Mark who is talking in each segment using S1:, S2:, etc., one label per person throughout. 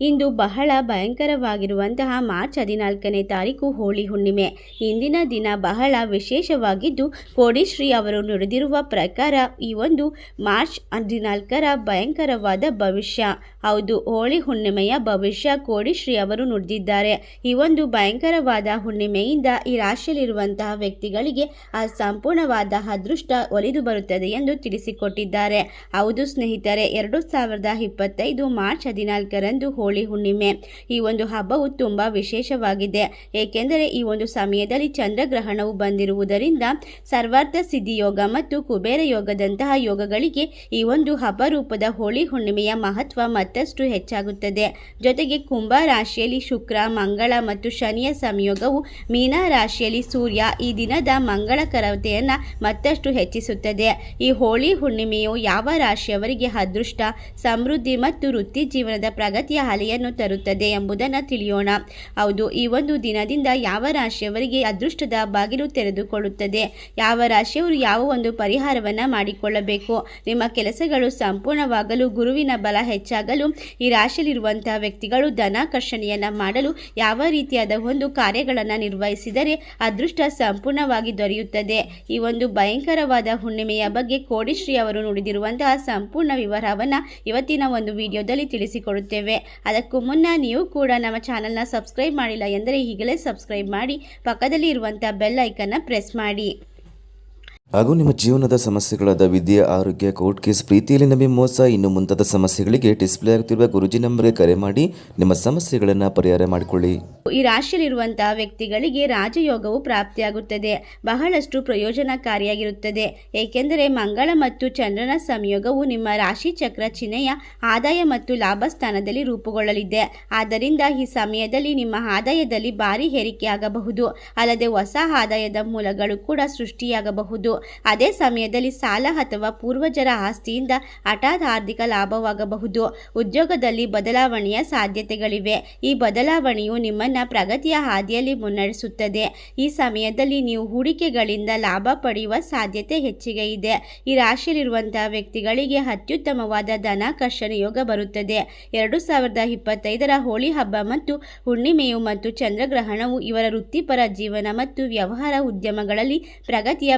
S1: ಇಂದು ಬಹಳ ಭಯಂಕರವಾಗಿರುವಂತಹ ಮಾರ್ಚ್ ಹದಿನಾಲ್ಕನೇ ತಾರೀಕು ಹೋಳಿ ಹುಣ್ಣಿಮೆ. ಇಂದಿನ ದಿನ ಬಹಳ ವಿಶೇಷವಾಗಿದ್ದು, ಕೋಡಿಶ್ರೀ ಅವರು ನುಡಿದಿರುವ ಪ್ರಕಾರ ಈ ಒಂದು ಮಾರ್ಚ್ ಹದಿನಾಲ್ಕರ ಭಯಂಕರವಾದ ಭವಿಷ್ಯ. ಹೌದು, ಹೋಳಿ ಹುಣ್ಣಿಮೆಯ ಭವಿಷ್ಯ ಕೋಡಿಶ್ರೀ ಅವರು ನುಡಿದಿದ್ದಾರೆ. ಈ ಒಂದು ಭಯಂಕರವಾದ ಹುಣ್ಣಿಮೆಯಿಂದ ಈ ರಾಶಿಯಲ್ಲಿರುವಂತಹ ವ್ಯಕ್ತಿಗಳಿಗೆ ಆ ಸಂಪೂರ್ಣವಾದ ಅದೃಷ್ಟ ಒಲಿದು ಬರುತ್ತದೆ ಎಂದು ತಿಳಿಸಿಕೊಟ್ಟಿದ್ದಾರೆ. ಹೌದು ಸ್ನೇಹಿತರೆ, ಎರಡು ಸಾವಿರದ ಇಪ್ಪತ್ತೈದು ಮಾರ್ಚ್ ಹದಿನಾಲ್ಕರಂದು ಹೋಳಿ ಹುಣ್ಣಿಮೆ. ಈ ಒಂದು ಹಬ್ಬವು ತುಂಬ ವಿಶೇಷವಾಗಿದೆ. ಏಕೆಂದರೆ ಈ ಒಂದು ಸಮಯದಲ್ಲಿ ಚಂದ್ರಗ್ರಹಣವು ಬಂದಿರುವುದರಿಂದ ಸರ್ವಾರ್ಥ ಸಿದ್ಧಿಯೋಗ ಮತ್ತು ಕುಬೇರ ಯೋಗದಂತಹ ಯೋಗಗಳಿಗೆ ಈ ಒಂದು ಹಬ್ಬ ರೂಪದ ಹೋಳಿ ಹುಣ್ಣಿಮೆಯ ಮಹತ್ವ ಮತ್ತಷ್ಟು ಹೆಚ್ಚಾಗುತ್ತದೆ. ಜೊತೆಗೆ ಕುಂಭ ರಾಶಿಯಲ್ಲಿ ಶುಕ್ರ, ಮಂಗಳ ಮತ್ತು ಶನಿಯ ಸಂಯೋಗವು ಮೀನಾ ರಾಶಿಯಲ್ಲಿ ಸೂರ್ಯ ಈ ದಿನದ ಮಂಗಳಕರತೆಯನ್ನು ಮತ್ತಷ್ಟು ಹೆಚ್ಚಿಸುತ್ತದೆ. ಈ ಹೋಳಿ ಹುಣ್ಣಿಮೆಯು ಯಾವ ರಾಶಿಯವರಿಗೆ ಅದೃಷ್ಟ, ಸಮೃದ್ಧಿ ಮತ್ತು ವೃತ್ತಿ ಜೀವನದ ಪ್ರಗತಿಯ ಅಲೆಯನ್ನು ತರುತ್ತದೆ ಎಂಬುದನ್ನು ತಿಳಿಯೋಣ. ಹೌದು, ಈ ಒಂದು ದಿನದಿಂದ ಯಾವ ರಾಶಿಯವರಿಗೆ ಅದೃಷ್ಟದ ಬಾಗಿಲು ತೆರೆದುಕೊಳ್ಳುತ್ತದೆ? ಯಾವ ರಾಶಿಯವರು ಯಾವ ಒಂದು ಪರಿಹಾರವನ್ನು ಮಾಡಿಕೊಳ್ಳಬೇಕು? ನಿಮ್ಮ ಕೆಲಸಗಳು ಸಂಪೂರ್ಣವಾಗಲು, ಗುರುವಿನ ಬಲ ಹೆಚ್ಚಾಗಲು, ಈ ರಾಶಿಯಲ್ಲಿರುವಂತಹ ವ್ಯಕ್ತಿಗಳು ಧನಾಕರ್ಷಣೆಯನ್ನು ಮಾಡಲು ಯಾವ ರೀತಿಯಾದ ಒಂದು ಕಾರ್ಯಗಳನ್ನು ನಿರ್ವಹಿಸಿದರೆ ಅದೃಷ್ಟ ಸಂಪೂರ್ಣವಾಗಿ ದೊರೆಯುತ್ತದೆ? ಈ ಒಂದು ಭಯಂಕರವಾದ ಹುಣ್ಣಿಮೆಯ ಬಗ್ಗೆ ಕೋಡಿಶ್ರೀ ಅವರು ನುಡಿದಿರುವಂತಹ ಸಂಪೂರ್ಣ ವಿವರವನ್ನು ಇವತ್ತಿನ ಒಂದು ವಿಡಿಯೋದಲ್ಲಿ ತಿಳಿಸಿಕೊಡುತ್ತೇವೆ. ಅದಕ್ಕೂ ಮುನ್ನ ನೀವು ಕೂಡ ನಮ್ಮ ಚಾನಲ್ನ ಸಬ್ಸ್ಕ್ರೈಬ್ ಮಾಡಿಲ್ಲ ಎಂದರೆ ಈಗಲೇ ಸಬ್ಸ್ಕ್ರೈಬ್ ಮಾಡಿ ಪಕ್ಕದಲ್ಲಿ ಇರುವಂಥ ಬೆಲ್ ಐಕನ್ನ ಪ್ರೆಸ್ ಮಾಡಿ.
S2: ಹಾಗೂ ನಿಮ್ಮ ಜೀವನದ ಸಮಸ್ಯೆಗಳಾದ ವಿದ್ಯೆ, ಆರೋಗ್ಯ, ಕೋರ್ಟ್ ಕೇಸ್, ಪ್ರೀತಿಯಲ್ಲಿ ನಂಬಿ ಮೋಸ, ಇನ್ನು ಮುಂತಾದ ಸಮಸ್ಯೆಗಳಿಗೆ ಡಿಸ್ಪ್ಲೇ ಆಗುತ್ತಿರುವ ಗುರುಜಿ ನಂಬರ್ಗೆ ಕರೆ ಮಾಡಿ ನಿಮ್ಮ ಸಮಸ್ಯೆಗಳನ್ನು ಪರಿಹಾರ ಮಾಡಿಕೊಳ್ಳಿ.
S1: ಈ ರಾಶಿಯಲ್ಲಿರುವಂತಹ ವ್ಯಕ್ತಿಗಳಿಗೆ ರಾಜಯೋಗವು ಪ್ರಾಪ್ತಿಯಾಗುತ್ತದೆ. ಬಹಳಷ್ಟು ಪ್ರಯೋಜನಕಾರಿಯಾಗಿರುತ್ತದೆ. ಏಕೆಂದರೆ ಮಂಗಳ ಮತ್ತು ಚಂದ್ರನ ಸಂಯೋಗವು ನಿಮ್ಮ ರಾಶಿ ಚಕ್ರ ಚಿಹ್ನೆಯ ಆದಾಯ ಮತ್ತು ಲಾಭ ಸ್ಥಾನದಲ್ಲಿ ರೂಪುಗೊಳ್ಳಲಿದೆ. ಆದ್ದರಿಂದ ಈ ಸಮಯದಲ್ಲಿ ನಿಮ್ಮ ಆದಾಯದಲ್ಲಿ ಭಾರಿ ಏರಿಕೆಯಾಗಬಹುದು. ಅಲ್ಲದೆ ಹೊಸ ಆದಾಯದ ಮೂಲಗಳು ಕೂಡ ಸೃಷ್ಟಿಯಾಗಬಹುದು. ಅದೇ ಸಮಯದಲ್ಲಿ ಸಾಲ ಅಥವಾ ಪೂರ್ವಜರ ಆಸ್ತಿಯಿಂದ ಹಠಾತ್ ಆರ್ಥಿಕ ಲಾಭವಾಗಬಹುದು. ಉದ್ಯೋಗದಲ್ಲಿ ಬದಲಾವಣೆಯ ಸಾಧ್ಯತೆಗಳಿವೆ. ಈ ಬದಲಾವಣೆಯು ನಿಮ್ಮನ್ನ ಪ್ರಗತಿಯ ಹಾದಿಯಲ್ಲಿ ಮುನ್ನಡೆಸುತ್ತದೆ. ಈ ಸಮಯದಲ್ಲಿ ನೀವು ಹೂಡಿಕೆಗಳಿಂದ ಲಾಭ ಪಡೆಯುವ ಸಾಧ್ಯತೆ ಹೆಚ್ಚಿಗೆ ಇದೆ. ಈ ರಾಶಿಯಲ್ಲಿರುವಂತಹ ವ್ಯಕ್ತಿಗಳಿಗೆ ಅತ್ಯುತ್ತಮವಾದ ಧನಾಕರ್ಷಣ ಯೋಗ ಬರುತ್ತದೆ. ಎರಡು ಸಾವಿರದ ಇಪ್ಪತ್ತೈದರ ಹೋಳಿ ಹಬ್ಬ ಮತ್ತು ಹುಣ್ಣಿಮೆಯು ಮತ್ತು ಚಂದ್ರಗ್ರಹಣವು ಇವರ ವೃತ್ತಿಪರ ಜೀವನ ಮತ್ತು ವ್ಯವಹಾರ ಉದ್ಯಮಗಳಲ್ಲಿ ಪ್ರಗತಿಯ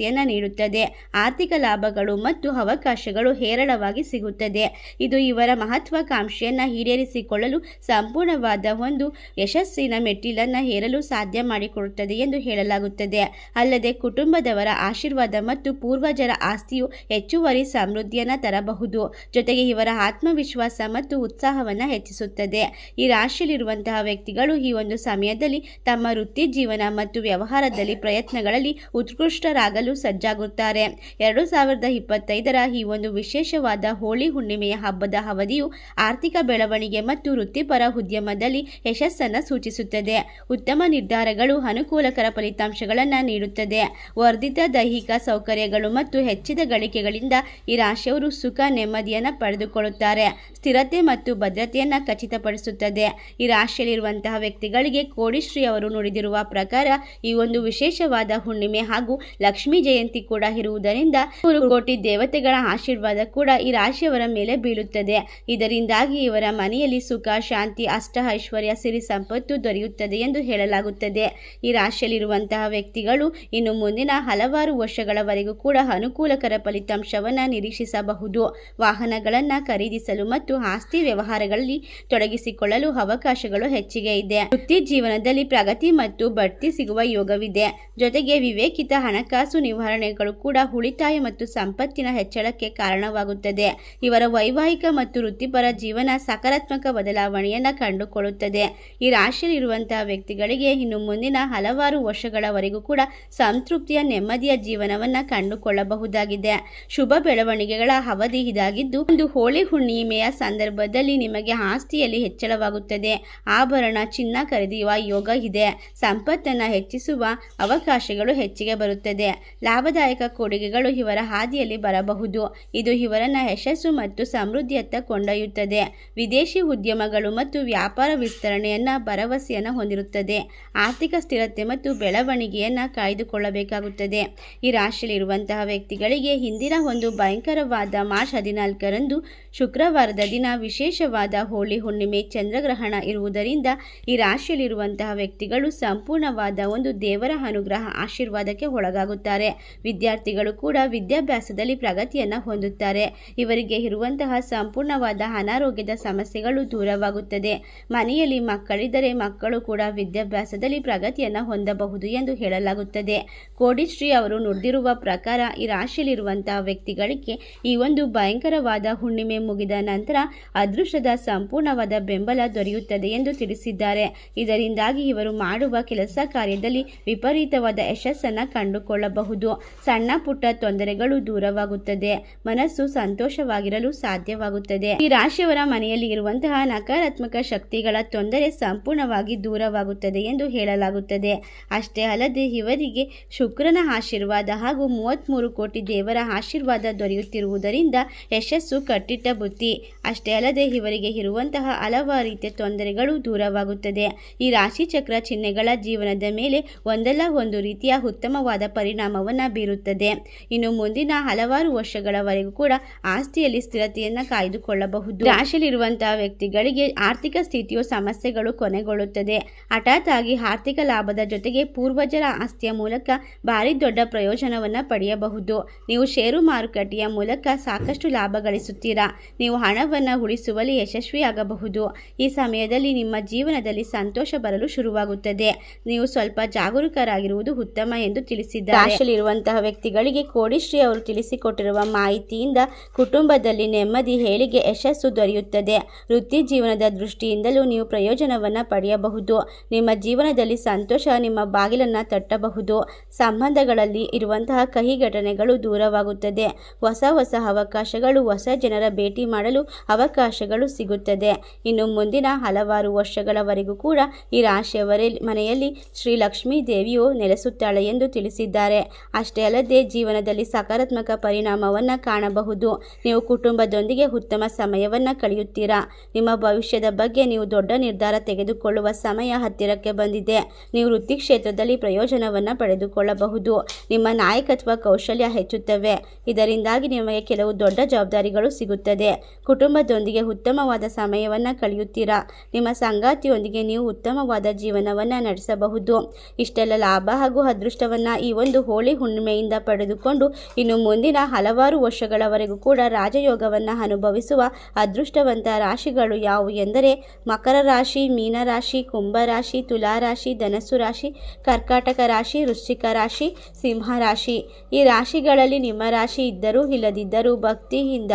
S1: ಭರವಸೆಯನ್ನು ನೀಡುತ್ತದೆ. ಆರ್ಥಿಕ ಲಾಭಗಳು ಮತ್ತು ಅವಕಾಶಗಳು ಹೇರಳವಾಗಿ ಸಿಗುತ್ತದೆ. ಇದು ಇವರ ಮಹತ್ವಾಕಾಂಕ್ಷೆಯನ್ನು ಈಡೇರಿಸಿಕೊಳ್ಳಲು ಸಂಪೂರ್ಣವಾದ ಒಂದು ಯಶಸ್ಸಿನ ಮೆಟ್ಟಿಲನ್ನು ಹೇರಲು ಸಾಧ್ಯ ಮಾಡಿಕೊಡುತ್ತದೆ ಎಂದು ಹೇಳಲಾಗುತ್ತದೆ. ಅಲ್ಲದೆ ಕುಟುಂಬದವರ ಆಶೀರ್ವಾದ ಮತ್ತು ಪೂರ್ವಜರ ಆಸ್ತಿಯು ಹೆಚ್ಚುವರಿ ಸಮೃದ್ಧಿಯನ್ನು ತರಬಹುದು. ಜೊತೆಗೆ ಇವರ ಆತ್ಮವಿಶ್ವಾಸ ಮತ್ತು ಉತ್ಸಾಹವನ್ನು ಹೆಚ್ಚಿಸುತ್ತದೆ. ಈ ರಾಶಿಯಲ್ಲಿರುವಂತಹ ವ್ಯಕ್ತಿಗಳು ಈ ಒಂದು ಸಮಯದಲ್ಲಿ ತಮ್ಮ ವೃತ್ತಿ ಜೀವನ ಮತ್ತು ವ್ಯವಹಾರದಲ್ಲಿ ಪ್ರಯತ್ನಗಳಲ್ಲಿ ಉತ್ಕೃಷ್ಟರಾಗಲು ಸಜ್ಜಾಗುತ್ತಾರೆ. ಎರಡು ಸಾವಿರದ ಇಪ್ಪತ್ತೈದರ ಈ ಒಂದು ವಿಶೇಷವಾದ ಹೋಳಿ ಹುಣ್ಣಿಮೆಯ ಹಬ್ಬದ ಅವಧಿಯು ಆರ್ಥಿಕ ಬೆಳವಣಿಗೆ ಮತ್ತು ವೃತ್ತಿಪರ ಉದ್ಯಮದಲ್ಲಿ ಯಶಸ್ಸನ್ನು ಸೂಚಿಸುತ್ತದೆ. ಉತ್ತಮ ನಿರ್ಧಾರಗಳು ಅನುಕೂಲಕರ ಫಲಿತಾಂಶಗಳನ್ನು ನೀಡುತ್ತದೆ. ವರ್ಧಿತ ದೈಹಿಕ ಸೌಕರ್ಯಗಳು ಮತ್ತು ಹೆಚ್ಚಿದ ಗಳಿಕೆಗಳಿಂದ ಈ ರಾಶಿಯವರು ಸುಖ, ನೆಮ್ಮದಿಯನ್ನು ಪಡೆದುಕೊಳ್ಳುತ್ತಾರೆ. ಸ್ಥಿರತೆ ಮತ್ತು ಭದ್ರತೆಯನ್ನು ಖಚಿತಪಡಿಸುತ್ತದೆ. ಈ ರಾಶಿಯಲ್ಲಿರುವಂತಹ ವ್ಯಕ್ತಿಗಳಿಗೆ ಕೋಡಿಶ್ರೀ ಅವರು ನುಡಿದಿರುವ ಪ್ರಕಾರ ಈ ಒಂದು ವಿಶೇಷವಾದ ಹುಣ್ಣಿಮೆ ಹಾಗೂ ಲಕ್ಷ್ಮೀ ಜಯಂತಿ ಕೂಡ ಇರುವುದರಿಂದ ನೂರು ಕೋಟಿ ದೇವತೆಗಳ ಆಶೀರ್ವಾದ ಕೂಡ ಈ ರಾಶಿಯವರ ಮೇಲೆ ಬೀಳುತ್ತದೆ. ಇದರಿಂದಾಗಿ ಇವರ ಮನೆಯಲ್ಲಿ ಸುಖ, ಶಾಂತಿ, ಅಷ್ಟ ಐಶ್ವರ್ಯ, ಸಿರಿ ಸಂಪತ್ತು ದೊರೆಯುತ್ತದೆ ಎಂದು ಹೇಳಲಾಗುತ್ತದೆ. ಈ ರಾಶಿಯಲ್ಲಿರುವಂತಹ ವ್ಯಕ್ತಿಗಳು ಇನ್ನು ಮುಂದಿನ ಹಲವಾರು ವರ್ಷಗಳವರೆಗೂ ಕೂಡ ಅನುಕೂಲಕರ ಫಲಿತಾಂಶವನ್ನು ನಿರೀಕ್ಷಿಸಬಹುದು. ವಾಹನಗಳನ್ನು ಖರೀದಿಸಲು ಮತ್ತು ಆಸ್ತಿ ವ್ಯವಹಾರಗಳಲ್ಲಿ ತೊಡಗಿಸಿಕೊಳ್ಳಲು ಅವಕಾಶಗಳು ಹೆಚ್ಚಿಗೆ ಇದೆ. ವೃತ್ತಿ ಜೀವನದಲ್ಲಿ ಪ್ರಗತಿ ಮತ್ತು ಬಡ್ತಿ ಸಿಗುವ ಯೋಗವಿದೆ. ಜೊತೆಗೆ ವಿವೇಕಿತ ಹಣಕಾಸು ನಿರ್ವಹಣೆಗಳು ಕೂಡ ಉಳಿತಾಯ ಮತ್ತು ಸಂಪತ್ತಿನ ಹೆಚ್ಚಳಕ್ಕೆ ಕಾರಣವಾಗುತ್ತದೆ. ಇವರ ವೈವಾಹಿಕ ಮತ್ತು ವೃತ್ತಿಪರ ಜೀವನ ಸಕಾರಾತ್ಮಕ ಬದಲಾವಣೆಯನ್ನು ಕಂಡುಕೊಳ್ಳುತ್ತದೆ. ಈ ರಾಶಿಯಲ್ಲಿರುವಂತಹ ವ್ಯಕ್ತಿಗಳಿಗೆ ಇನ್ನು ಮುಂದಿನ ಹಲವಾರು ವರ್ಷಗಳವರೆಗೂ ಕೂಡ ಸಂತೃಪ್ತಿಯ, ನೆಮ್ಮದಿಯ ಜೀವನವನ್ನು ಕಂಡುಕೊಳ್ಳಬಹುದಾಗಿದೆ. ಶುಭ ಬೆಳವಣಿಗೆಗಳ ಅವಧಿ ಇದಾಗಿದ್ದು, ಒಂದು ಹೋಳಿ ಹುಣ್ಣಿಮೆಯ ಸಂದರ್ಭದಲ್ಲಿ ನಿಮಗೆ ಆಸ್ತಿಯಲ್ಲಿ ಹೆಚ್ಚಳವಾಗುತ್ತದೆ. ಆಭರಣ, ಚಿನ್ನ ಖರೀದಿಯುವ ಯೋಗ ಇದೆ. ಸಂಪತ್ತನ್ನು ಹೆಚ್ಚಿಸುವ ಅವಕಾಶಗಳು ಹೆಚ್ಚಿಗೆ ಬರುತ್ತದೆ. ಲಾಭದಾಯಕ ಕೊಡುಗೆಗಳು ಇವರ ಹಾದಿಯಲ್ಲಿ ಬರಬಹುದು. ಇದು ಇವರನ್ನ ಯಶಸ್ಸು ಮತ್ತು ಸಮೃದ್ಧಿಯತ್ತ ಕೊಂಡೊಯ್ಯುತ್ತದೆ. ವಿದೇಶಿ ಉದ್ಯಮಗಳು ಮತ್ತು ವ್ಯಾಪಾರ ವಿಸ್ತರಣೆಯನ್ನ ಭರವಸೆಯನ್ನು ಹೊಂದಿರುತ್ತದೆ. ಆರ್ಥಿಕ ಸ್ಥಿರತೆ ಮತ್ತು ಬೆಳವಣಿಗೆಯನ್ನು ಕಾಯ್ದುಕೊಳ್ಳಬೇಕಾಗುತ್ತದೆ. ಈ ರಾಶಿಯಲ್ಲಿರುವಂತಹ ವ್ಯಕ್ತಿಗಳಿಗೆ ಹಿಂದಿನ ಒಂದು ಭಯಂಕರವಾದ ಮಾರ್ಚ್ ಹದಿನಾಲ್ಕರಂದು ಶುಕ್ರವಾರದ ದಿನ ವಿಶೇಷವಾದ ಹೋಳಿ ಹುಣ್ಣಿಮೆ ಚಂದ್ರಗ್ರಹಣ ಇರುವುದರಿಂದ ಈ ರಾಶಿಯಲ್ಲಿರುವಂತಹ ವ್ಯಕ್ತಿಗಳು ಸಂಪೂರ್ಣವಾದ ಒಂದು ದೇವರ ಅನುಗ್ರಹ ಆಶೀರ್ವಾದಕ್ಕೆ ಒಳಗಾಗುತ್ತಾರೆ. ವಿದ್ಯಾರ್ಥಿಗಳು ಕೂಡ ವಿದ್ಯಾಭ್ಯಾಸದಲ್ಲಿ ಪ್ರಗತಿಯನ್ನು ಹೊಂದುತ್ತಾರೆ. ಇವರಿಗೆ ಇರುವಂತಹ ಸಂಪೂರ್ಣವಾದ ಅನಾರೋಗ್ಯದ ಸಮಸ್ಯೆಗಳು ದೂರವಾಗುತ್ತದೆ. ಮನೆಯಲ್ಲಿ ಮಕ್ಕಳಿದ್ದರೆ ಮಕ್ಕಳು ಕೂಡ ವಿದ್ಯಾಭ್ಯಾಸದಲ್ಲಿ ಪ್ರಗತಿಯನ್ನು ಹೊಂದಬಹುದು ಎಂದು ಹೇಳಲಾಗುತ್ತದೆ. ಕೋಡಿಶ್ರೀ ಅವರು ನುಡಿದಿರುವ ಪ್ರಕಾರ ಈ ರಾಶಿಯಲ್ಲಿರುವಂತಹ ವ್ಯಕ್ತಿಗಳಿಗೆ ಈ ಒಂದು ಭಯಂಕರವಾದ ಹುಣ್ಣಿಮೆ ಮುಗಿದ ನಂತರ ಅದೃಷ್ಟದ ಸಂಪೂರ್ಣವಾದ ಬೆಂಬಲ ದೊರೆಯುತ್ತದೆ ಎಂದು ತಿಳಿಸಿದ್ದಾರೆ. ಇದರಿಂದಾಗಿ ಇವರು ಮಾಡುವ ಕೆಲಸ ಕಾರ್ಯದಲ್ಲಿ ವಿಪರೀತವಾದ ಯಶಸ್ಸನ್ನು ಕಂಡುಕೊಳ್ಳಬಹುದು. ಸಣ್ಣ ಪುಟ್ಟ ತೊಂದರೆಗಳು ದೂರವಾಗುತ್ತದೆ. ಮನಸ್ಸು ಸಂತೋಷವಾಗಿರಲು ಸಾಧ್ಯವಾಗುತ್ತದೆ. ಈ ರಾಶಿಯವರ ಮನೆಯಲ್ಲಿ ಇರುವಂತಹ ನಕಾರಾತ್ಮಕ ಶಕ್ತಿಗಳ ತೊಂದರೆ ಸಂಪೂರ್ಣವಾಗಿ ದೂರವಾಗುತ್ತದೆ ಎಂದು ಹೇಳಲಾಗುತ್ತದೆ. ಅಷ್ಟೇ ಅಲ್ಲದೆ ಇವರಿಗೆ ಶುಕ್ರನ ಆಶೀರ್ವಾದ ಹಾಗೂ ಮೂವತ್ತ್ಮೂರು ಕೋಟಿ ದೇವರ ಆಶೀರ್ವಾದ ದೊರೆಯುತ್ತಿರುವುದರಿಂದ ಯಶಸ್ಸು ಕಟ್ಟಿಟ್ಟ ಬುತ್ತಿ ಅಷ್ಟೇ ಅಲ್ಲದೆ ಇವರಿಗೆ ಇರುವಂತಹ ಹಲವಾರು ರೀತಿಯ ತೊಂದರೆಗಳು ದೂರವಾಗುತ್ತದೆ. ಈ ರಾಶಿ ಚಕ್ರ ಚಿಹ್ನೆಗಳ ಜೀವನದ ಮೇಲೆ ಒಂದಲ್ಲ ಒಂದು ರೀತಿಯ ಉತ್ತಮವಾದ ಪರಿಣಾಮವನ್ನು ಬೀರುತ್ತದೆ. ಇನ್ನು ಮುಂದಿನ ಹಲವಾರು ವರ್ಷಗಳವರೆಗೂ ಕೂಡ ಆಸ್ತಿಯಲ್ಲಿ ಸ್ಥಿರತೆಯನ್ನು ಕಾಯ್ದುಕೊಳ್ಳಬಹುದು. ರಾಶಿಯಲ್ಲಿರುವಂತಹ ವ್ಯಕ್ತಿಗಳಿಗೆ ಆರ್ಥಿಕ ಸ್ಥಿತಿಯು ಸಮಸ್ಯೆಗಳು ಕೊನೆಗೊಳ್ಳುತ್ತದೆ. ಹಠಾತ್ ಆಗಿ ಆರ್ಥಿಕ ಲಾಭದ ಜೊತೆಗೆ ಪೂರ್ವಜರ ಆಸ್ತಿಯ ಮೂಲಕ ಭಾರಿ ದೊಡ್ಡ ಪ್ರಯೋಜನವನ್ನು ಪಡೆಯಬಹುದು. ನೀವು ಷೇರು ಮಾರುಕಟ್ಟೆಯ ಮೂಲಕ ಸಾಕಷ್ಟು ಲಾಭ ಗಳಿಸುತ್ತೀರಾ? ನೀವು ಹಣವನ್ನು ಉಳಿಸುವಲ್ಲಿ ಯಶಸ್ವಿಯಾಗಬಹುದು. ಈ ಸಮಯದಲ್ಲಿ ನಿಮ್ಮ ಜೀವನದಲ್ಲಿ ಸಂತೋಷ ಬರಲು ಶುರುವಾಗುತ್ತದೆ. ನೀವು ಸ್ವಲ್ಪ ಜಾಗರೂಕರಾಗಿರುವುದು ಉತ್ತಮ ಎಂದು ತಿಳಿಸಿದ್ದಾರೆ. ರಾಶಿಯಲ್ಲಿರುವಂತಹ ವ್ಯಕ್ತಿಗಳಿಗೆ ಕೋಡಿಶ್ರೀ ಅವರು ತಿಳಿಸಿಕೊಟ್ಟಿರುವ ಮಾಹಿತಿಯಿಂದ ಕುಟುಂಬದಲ್ಲಿ ನೆಮ್ಮದಿ ಹೇಳಿಗೆ ಯಶಸ್ಸು ದೊರೆಯುತ್ತದೆ. ವೃತ್ತಿ ಜೀವನದ ದೃಷ್ಟಿಯಿಂದಲೂ ನೀವು ಪ್ರಯೋಜನವನ್ನು ಪಡೆಯಬಹುದು. ನಿಮ್ಮ ಜೀವನದಲ್ಲಿ ಸಂತೋಷ ನಿಮ್ಮ ಬಾಗಿಲನ್ನು ತಟ್ಟಬಹುದು. ಸಂಬಂಧಗಳಲ್ಲಿ ಇರುವಂತಹ ಕಹಿ ಘಟನೆಗಳು ದೂರವಾಗುತ್ತದೆ. ಹೊಸ ಹೊಸ ಅವಕಾಶಗಳು, ಹೊಸ ಜನರ ಮಾಡಲು ಅವಕಾಶಗಳು ಸಿಗುತ್ತದೆ. ಇನ್ನು ಮುಂದಿನ ಹಲವಾರು ವರ್ಷಗಳವರೆಗೂ ಕೂಡ ಈ ರಾಶಿಯವರ ಮನೆಯಲ್ಲಿ ಶ್ರೀ ಲಕ್ಷ್ಮೀ ದೇವಿಯು ನೆಲೆಸುತ್ತಾಳೆ ಎಂದು ತಿಳಿಸಿದ್ದಾರೆ. ಅಷ್ಟೇ ಅಲ್ಲದೆ ಜೀವನದಲ್ಲಿ ಸಕಾರಾತ್ಮಕ ಪರಿಣಾಮವನ್ನು ಕಾಣಬಹುದು. ನೀವು ಕುಟುಂಬದೊಂದಿಗೆ ಉತ್ತಮ ಸಮಯವನ್ನು ಕಳೆಯುತ್ತೀರಾ? ನಿಮ್ಮ ಭವಿಷ್ಯದ ಬಗ್ಗೆ ನೀವು ದೊಡ್ಡ ನಿರ್ಧಾರ ತೆಗೆದುಕೊಳ್ಳುವ ಸಮಯ ಹತ್ತಿರಕ್ಕೆ ಬಂದಿದೆ. ನೀವು ವೃತ್ತಿ ಕ್ಷೇತ್ರದಲ್ಲಿ ಪ್ರಯೋಜನವನ್ನು ಪಡೆದುಕೊಳ್ಳಬಹುದು. ನಿಮ್ಮ ನಾಯಕತ್ವ ಕೌಶಲ್ಯ ಹೆಚ್ಚುತ್ತವೆ. ಇದರಿಂದಾಗಿ ನಿಮಗೆ ಕೆಲವು ದೊಡ್ಡ ಜವಾಬ್ದಾರಿಗಳು ಸಿಗುತ್ತದೆ ಕುಟುಂಬದೊಂದಿಗೆ ಉತ್ತಮವಾದ ಸಮಯವನ್ನು ಕಳೆಯುತ್ತೀರಾ? ನಿಮ್ಮ ಸಂಗಾತಿಯೊಂದಿಗೆ ನೀವು ಉತ್ತಮವಾದ ಜೀವನವನ್ನು ನಡೆಸಬಹುದು. ಇಷ್ಟೆಲ್ಲ ಲಾಭ ಹಾಗೂ ಅದೃಷ್ಟವನ್ನು ಈ ಒಂದು ಹೋಳಿ ಹುಣ್ಣಿಮೆಯಿಂದ ಪಡೆದುಕೊಂಡು ಇನ್ನು ಮುಂದಿನ ಹಲವಾರು ವರ್ಷಗಳವರೆಗೂ ಕೂಡ ರಾಜಯೋಗವನ್ನು ಅನುಭವಿಸುವ ಅದೃಷ್ಟವಂತ ರಾಶಿಗಳು ಯಾವುವು ಎಂದರೆ ಮಕರ ರಾಶಿ ಮೀನರಾಶಿ ಕುಂಭರಾಶಿ ತುಲಾರಾಶಿ ಧನಸ್ಸು ರಾಶಿ, ಕರ್ಕಾಟಕ ರಾಶಿ, ವೃಶ್ಚಿಕ ರಾಶಿ, ಸಿಂಹ ರಾಶಿ. ಈ ರಾಶಿಗಳಲ್ಲಿ ನಿಮ್ಮ ರಾಶಿ ಇದ್ದರೂ ಇಲ್ಲದಿದ್ದರೂ ಭಕ್ತಿಯಿಂದ